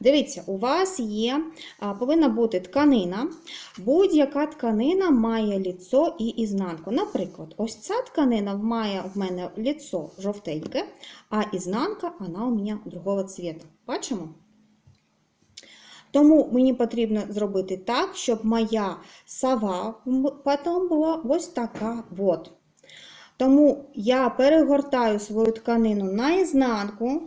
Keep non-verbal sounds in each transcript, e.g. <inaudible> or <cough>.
Дивіться, у вас є, повинна бути тканина. Будь-яка тканина має ліцо і ізнанку. Наприклад, ось ця тканина має в мене ліцо жовтеньке, а ізнанка вона у мене другого цвіту. Бачимо? Тому мені потрібно зробити так, щоб моя сова потім була ось така. от. Тому я перегортаю свою тканину наизнанку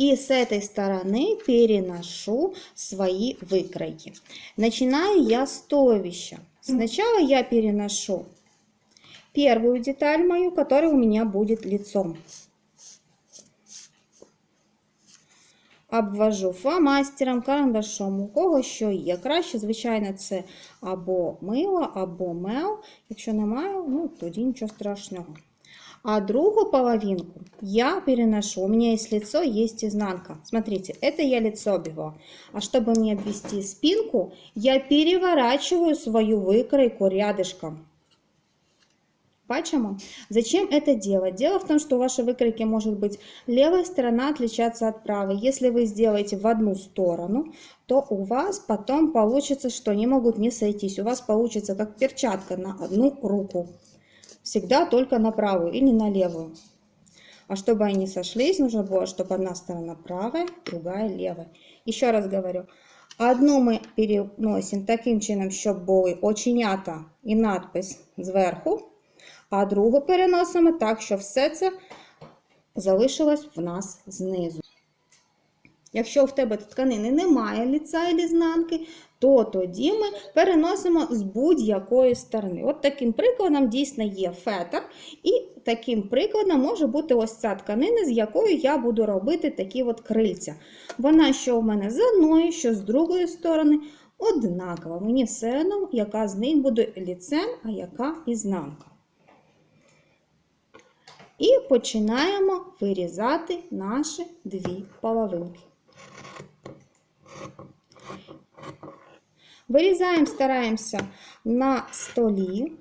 и с этой стороны переношу свои выкройки. Начинаю я с туловища. Сначала я переношу первую деталь мою, которая у меня будет лицом. Обвожу фломастером, карандашом, у кого що є. Краще, звичайно, це або мило, або мел. Якщо немає, ну тоді нічого страшного. А другу половинку я переношу. У меня есть лицо, есть изнанка. Смотрите, это я лицо обвела. А чтобы мне обвести спинку, я переворачиваю свою выкройку рядышком. Бачимо? Зачем это делать? Дело в том, что у выкройки может быть левая сторона отличаться от правой. Если вы сделаете в одну сторону, то у вас потом получится, что они могут не сойтись. У вас получится как перчатка на одну руку. Всегда только на правую или на левую. А чтобы они сошлись, нужно было, чтобы одна сторона правая, другая левая. Еще раз говорю, одну ми переносимо таким чином, щоб були оченята і надпис зверху, а другу переносимо так, щоб все це залишилось в нас знизу. Якщо в тебе тканини немає ліца і знанки, то тоді ми переносимо з будь-якої сторони. От таким прикладом дійсно є фетр, і таким прикладом може бути ось ця тканина, з якою я буду робити такі от крильця. Вона, що в мене з одної, що з другої сторони, однакова. Мені все одно, яка з них буде ліцем, а яка ізнанка. І починаємо вирізати наші дві половинки. Вирізаємо, стараємося на столі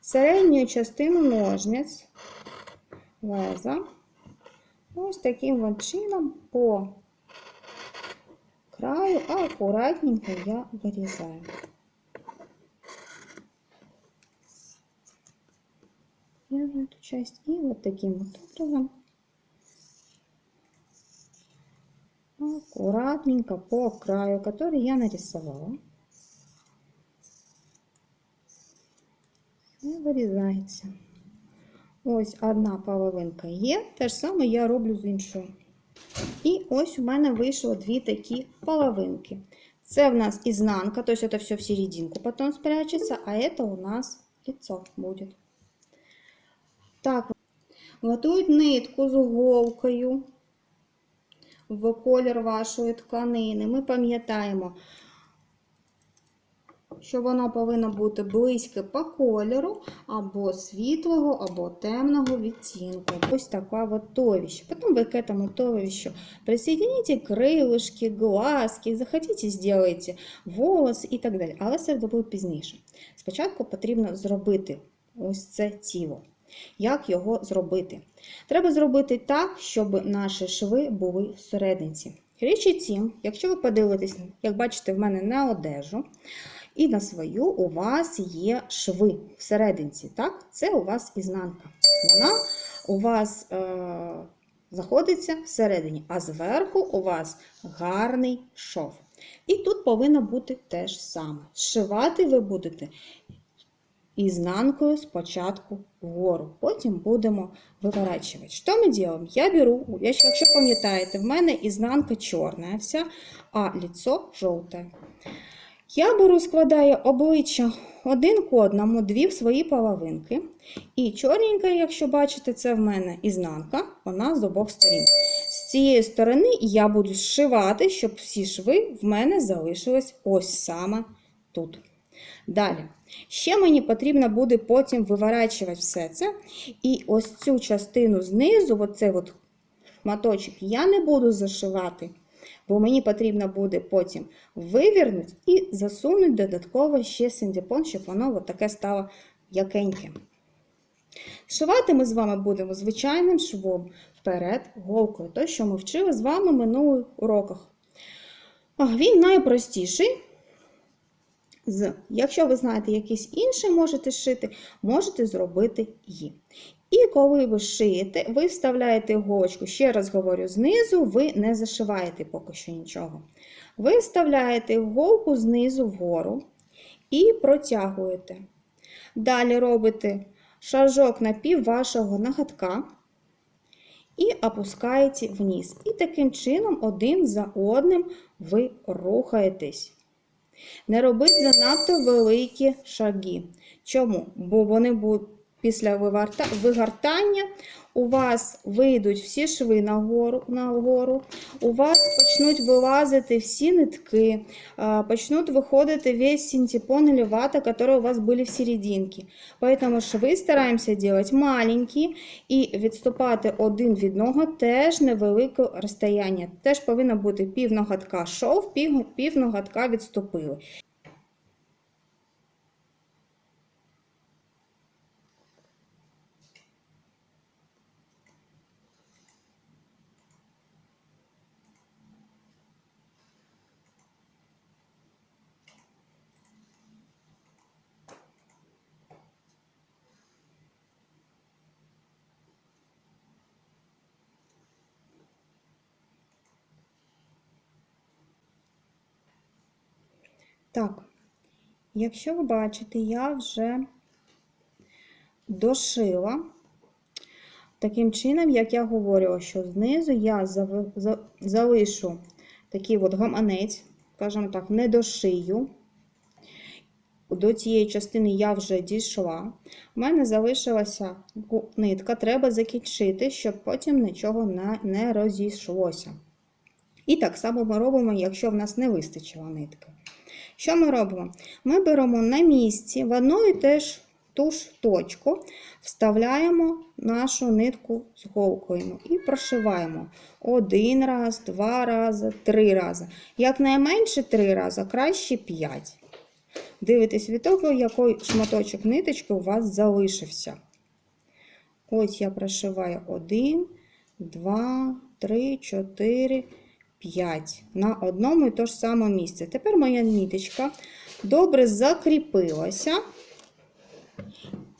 середню частину ножниць леза. Ось таким от чином по краю акуратненько я вирізаю. Я эту часть и вот таким вот образом аккуратненько по краю, который я нарисовала. І вирізається. Ось одна половинка є. Те ж саме я роблю з іншою. І ось у мене вийшло дві такі половинки. Це в нас изнанка, то есть это все в серединку потом спрячется, а это у нас лицо будет. Так, готують нитку з голкою в колір вашої тканини. Ми пам'ятаємо, що вона повинна бути близьке по кольору, або світлого, або темного відтінку. Ось така вот товище. Потом вы к этому товищу присоедините крылышки, глазки, захотите, сделайте волоси і так далі. Але це буде пізніше. Спочатку потрібно зробити ось це тіло. Як його зробити? Треба зробити так, щоб наші шви були всерединці. Річ у тім, якщо ви подивитесь, як бачите, в мене на одежу, і на свою у вас є шви всерединці. Так? Це у вас ізнанка. Вона у вас е, знаходиться всередині, а зверху у вас гарний шов. І тут повинно бути те ж саме. Зшивати ви будете изнанкою спочатку вгору. Потім будемо виворачувати. Що ми робимо? Я беру, якщо пам'ятаєте, в мене ізнанка чорна вся, а лицо жовте. Я беру, складаю обличчя один к одному, дві свої половинки. І чорненька, якщо бачите, це в мене ізнанка, вона з обох сторін. З цієї сторони я буду зшивати, щоб всі шви в мене залишились ось саме тут. Далі. Ще мені потрібно буде потім виворачувати все це. І ось цю частину знизу, оцей от маточок, я не буду зашивати, бо мені потрібно буде потім вивернути і засунути додатково ще синдипон, щоб воно от таке стало якеньке. Шивати ми з вами будемо звичайним швом вперед голкою, то, що ми вчили з вами в минулих уроках. Він найпростіший. З. Якщо ви знаєте якийсь інший можете шити, можете зробити її. І коли ви шиєте, ви вставляєте іголочку, ще раз говорю, знизу ви не зашиваєте поки що нічого. Ви вставляєте іголку знизу вгору і протягуєте. Далі робите шажок на пів вашого нагадка і опускаєте вниз. І таким чином, один за одним ви рухаєтесь. Не робіть занадто великі шаги. Чому? Бо вони будуть після вигортання у вас вийдуть всі шви нагору, нагору, у вас почнуть вилазити всі нитки, почнуть виходити весь синтепон или вата, которые у вас были в серединке. Поэтому шви стараємося делать маленькі і відступати один від одного теж невелике розстояння. Теж повинно бути пів ноготка шов, пів, пів ноготка відступили. Так, якщо ви бачите, я вже дошила. Таким чином, як я говорила, що знизу я залишу такий от гаманець, скажімо так, не дошию. До цієї частини я вже дійшла. У мене залишилася нитка, треба закінчити, щоб потім нічого не розійшлося. І так само ми робимо, якщо в нас не вистачило нитки. Що ми робимо? Ми беремо на місці в одну і теж ту ж точку, вставляємо нашу нитку з голкою і прошиваємо один раз, два рази, три рази. Якнайменше три рази, краще п'ять. Дивитесь від того, який шматочок ниточки у вас залишився. Ось я прошиваю один, два, три, чотири. 5 на одному і то ж саме місці. Тепер моя ніточка добре закріпилася,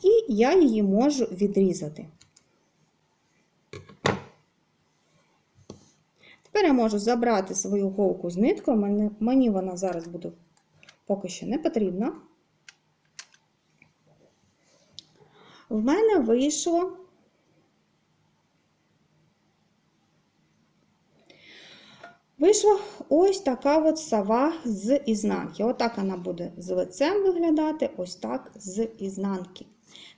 і я її можу відрізати. Тепер я можу забрати свою голку з ниткою, мені вона зараз буде поки що не потрібна. В мене вийшло Вийшла ось така от сова з ізнанки. Отак вона буде з лицем виглядати, ось так з ізнанки.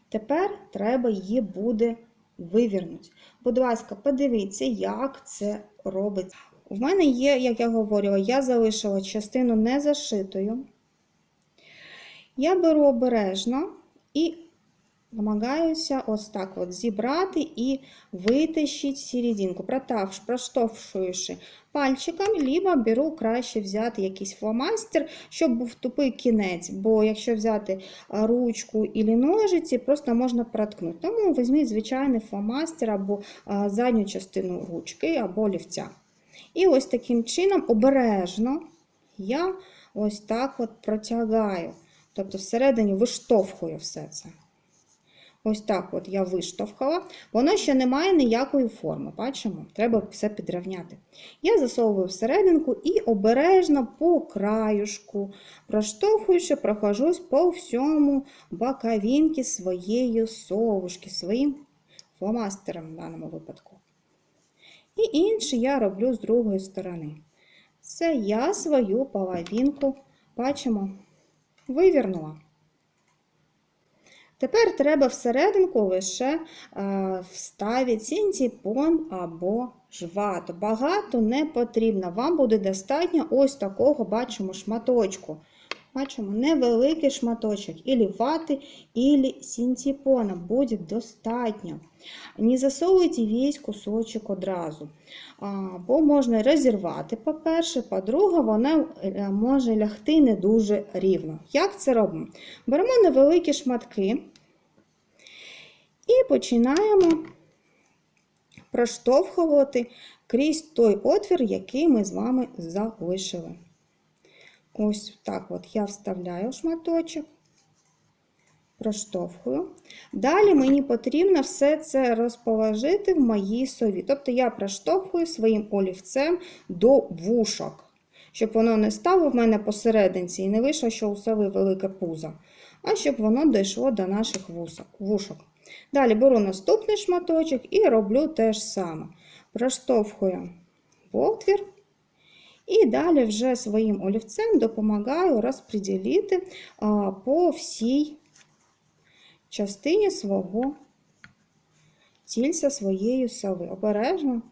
Тепер треба її буде вивірнути. Будь ласка, подивіться, як це робиться. У мене є, як я говорила, я залишила частину не зашитою. Я беру обережно і намагаюся ось так от зібрати і витащити серединку, проштовхуючи пальчиком, либо беру краще взяти якийсь фломастер, щоб був тупий кінець, бо якщо взяти ручку і ножиці, просто можна проткнути. Тому візьміть звичайний фломастер або задню частину ручки, або лівця. І ось таким чином обережно я ось так от протягаю. Тобто всередині виштовхую все це. Ось так от я виштовхала. Воно ще не має ніякої форми. Бачимо, треба все підрівняти. Я засовую всерединку і обережно по краюшку, проштовхуючи, прохожусь по всьому боковинки своєї совушки, своїм фломастером в даному випадку. І інше я роблю з другої сторони. Це я свою половинку, бачимо, вивернула. Тепер треба всерединку лише е, вставити сінтіпон або жвату. Багато не потрібно. Вам буде достатньо ось такого, бачимо, шматочку. Бачимо, невеликий шматочок, ілі вати, ілі синтепона буде достатньо. Не засовуйте весь кусочок одразу. Бо можна розірвати, по-перше, по-друге, вона е, може лягти не дуже рівно. Як це робимо? Беремо невеликі шматки І починаємо проштовхувати крізь той отвір, який ми з вами залишили. Ось так от я вставляю шматочок, проштовхую. Далі мені потрібно все це розположити в моїй сові. Тобто я проштовхую своїм олівцем до вушок, щоб воно не стало в мене посерединці і не вийшло, що у сови велике пузо, а щоб воно дійшло до наших вушок. Далі беру наступний шматочок і роблю те ж саме. Проштовхую в отвір. І далі вже своїм олівцем допомагаю розподілити по всій частині свого тільця своєї сови. Обережно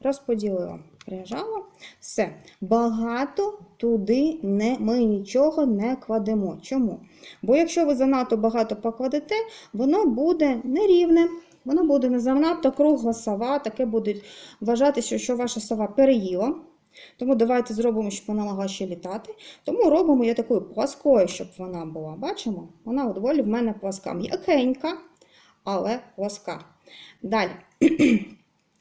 розподілила, прижала. Все. Багато туди не, ми нічого не кладемо. Чому? Бо якщо ви занадто багато покладете, воно буде нерівне. Воно буде не занадто кругла сова, таке буде вважатися, що ваша сова переїла. Тому давайте зробимо, щоб вона могла ще літати. Тому робимо я такою пласкою, щоб вона була. Бачимо? Вона доволі в мене пласка. М'якенька, але пласка. Далі. <clears throat>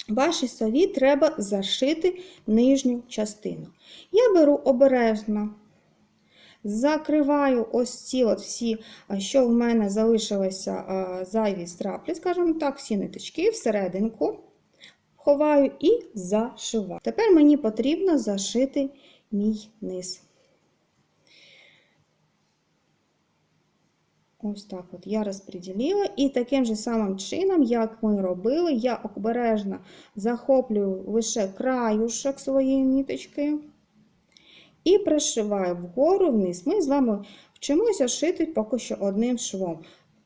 Вашій сові треба зашити нижню частину. Я беру обережно, закриваю ось ці от всі, що в мене залишилися зайві страплі, скажімо так, всі ниточки всерединку ховаю і зашиваю. Тепер мені потрібно зашити мій низ. Ось так от я розподілила. І таким же самим чином, як ми робили, я обережно захоплюю лише краюшок своєї ниточки і пришиваю вгору вниз. Ми з вами вчимося шити поки що одним швом.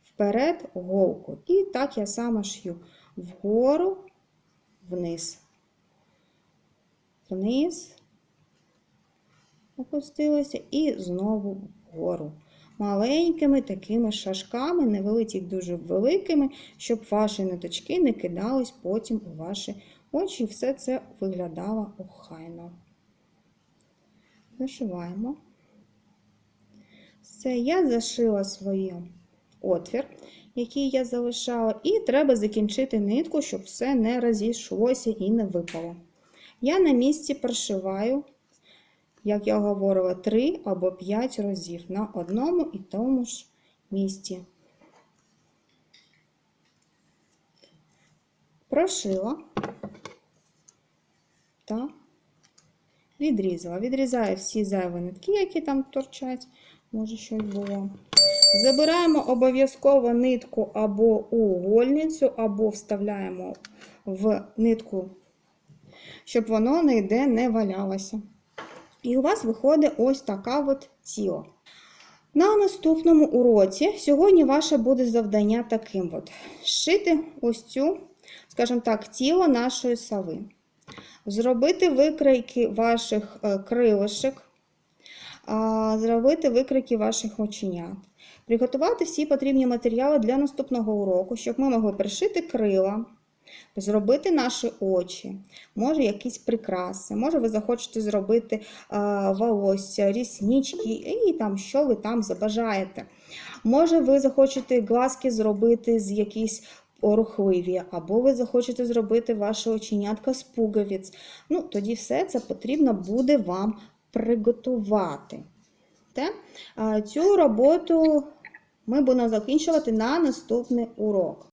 Вперед голку. І так я сама шью вгору вниз. Вниз, опустилася і знову вгору. Маленькими такими шашками, не невеликі, дуже великими, щоб ваші ниточки не кидались потім у ваші очі, і все це виглядало охайно. Зашиваємо. Все, я зашила свій отвір який я залишала, і треба закінчити нитку, щоб все не розійшлося і не випало. Я на місці прошиваю, як я говорила, 3 або 5 разів на одному і тому ж місці. Прошила та відрізала. Відрізаю всі зайві нитки, які там торчать, може щось було. Забираємо обов'язково нитку або у гольницю, або вставляємо в нитку, щоб воно ніде не валялося. І у вас виходить ось така от тіло. На наступному уроці сьогодні ваше буде завдання таким: от. Шити ось цю, скажімо так, тіло нашої сови. Зробити викройки ваших е, крилишок, зробити викрики ваших оченят. Приготувати всі потрібні матеріали для наступного уроку, щоб ми могли пришити крила, зробити наші очі, може якісь прикраси, може ви захочете зробити волосся, ріснички і там, що ви там забажаєте. Може, ви захочете глазки зробити з якісь рухливі, або ви захочете зробити ваше оченятка з пуговиць. Ну, Тоді все це потрібно буде вам приготувати. Цю роботу ми будемо закінчувати на наступний урок.